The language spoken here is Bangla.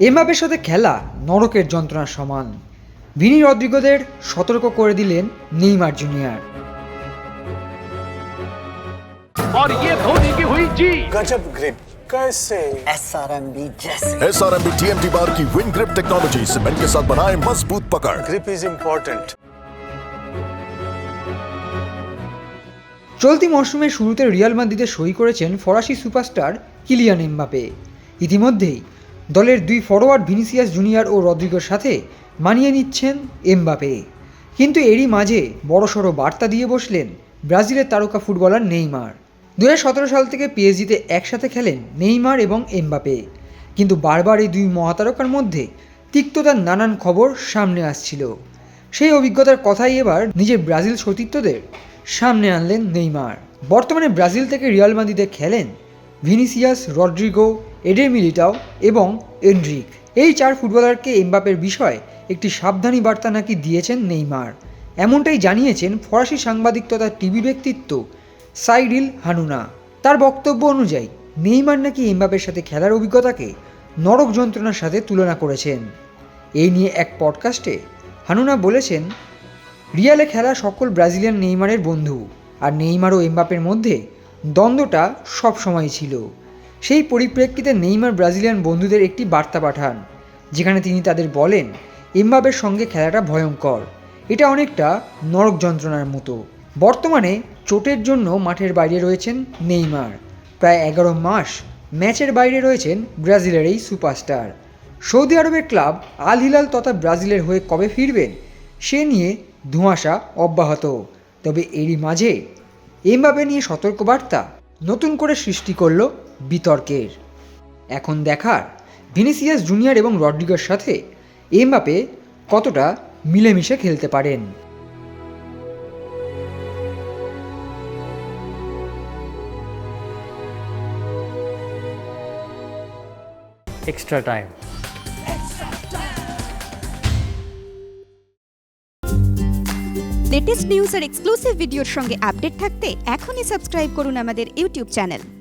এমবাপের সাথে খেলা নরকের যন্ত্রণার সমান ভিনি রদ্রিগোদের সতর্ক করে দিলেন নেইমার জুনিয়র और ये धोनी की हुई जी गजब ग्रिप कैसे एसआरएमबी जैसे S R M B T M T bar की विन ग्रिप टेक्नोलॉजी सीमेंट के साथ बनाए मजबूत पकड़ ग्रिप इज इम्पोर्टेंट চলতি মরশুমের শুরুতে রিয়াল মাদ্রিদে সই করেছেন ফরাসি সুপারস্টার কিলিয়ান এমবাপে ইতিমধ্যেই দলের দুই ফরোয়ার্ড ভিনিসিয়াস জুনিয়র ও রদ্রিগোর সাথে মানিয়ে নিচ্ছেন এমবাপে কিন্তু এরই মাঝে বড়সড় বার্তা দিয়ে বসলেন ব্রাজিলের তারকা ফুটবলার নেইমার। দু হাজার সতেরো সাল থেকে পিএসজিতে একসাথে খেলেন নেইমার এবং এমবাপে কিন্তু বারবার এই দুই মহাতারকার মধ্যে তিক্ততার নানান খবর সামনে আসছিল। সেই অভিজ্ঞতার কথাই এবার নিজের ব্রাজিল সতীর্থদের সামনে আনলেন নেইমার। বর্তমানে ব্রাজিল থেকে রিয়াল মাদ্রিদে খেলেন ভিনিসিয়াস রড্রিগো এডের মিলিটাও এবং এন্ড্রিক। এই চার ফুটবলারকে এমবাপের বিষয়ে একটি সাবধানী বার্তা নাকি দিয়েছেন নেইমার? এমনটাই জানিয়েছেন ফরাসি সাংবাদিক তথা টিভি ব্যক্তিত্ব সাইডিল হানুনা। তার বক্তব্য অনুযায়ী, নেইমার নাকি এমবাপের সাথে খেলার অভিজ্ঞতাকে নরক যন্ত্রণার সাথে তুলনা করেছেন। এই নিয়ে এক পডকাস্টে হানুনা বলেছেন, রিয়ালে খেলা সকল ব্রাজিলিয়ান নেইমারের বন্ধু, আর নেইমার ও এমবাপের মধ্যে দ্বন্দ্বটা সব সময় ছিল। সেই পরিপ্রেক্ষিতে নেইমার ব্রাজিলিয়ান বন্ধুদের একটি বার্তা পাঠান, যেখানে তিনি তাদের বলেন এমবাবের সঙ্গে খেলাটা ভয়ঙ্কর। এটা অনেকটা নরক যন্ত্রণার মতো। বর্তমানে চোটের জন্য মাঠের বাইরে রয়েছেন নেইমার। প্রায় এগারো মাস ম্যাচের বাইরে রয়েছেন ব্রাজিলের এই সুপারস্টার। সৌদি আরবের ক্লাব আল হিলাল তথা ব্রাজিলের হয়ে কবে ফিরবেন, সে নিয়ে ধোঁয়াশা অব্যাহত। তবে এরই মাঝে এমবাবে নিয়ে সতর্কবার্তা নতুন করে সৃষ্টি করল বিতর্কের। এখন দেখার ভিনিসিয়াস জুনিয়র এবং রড্রিগোর সাথে এমবাপে কতটা মিলেমিশে খেলতে পারেন। এক্সট্রা টাইম লেটেস্ট নিউজ আর এক্সক্লুসিভ ভিডিওর সঙ্গে আপডেট থাকতে এখনই সাবস্ক্রাইব করুন আমাদের ইউটিউব চ্যানেল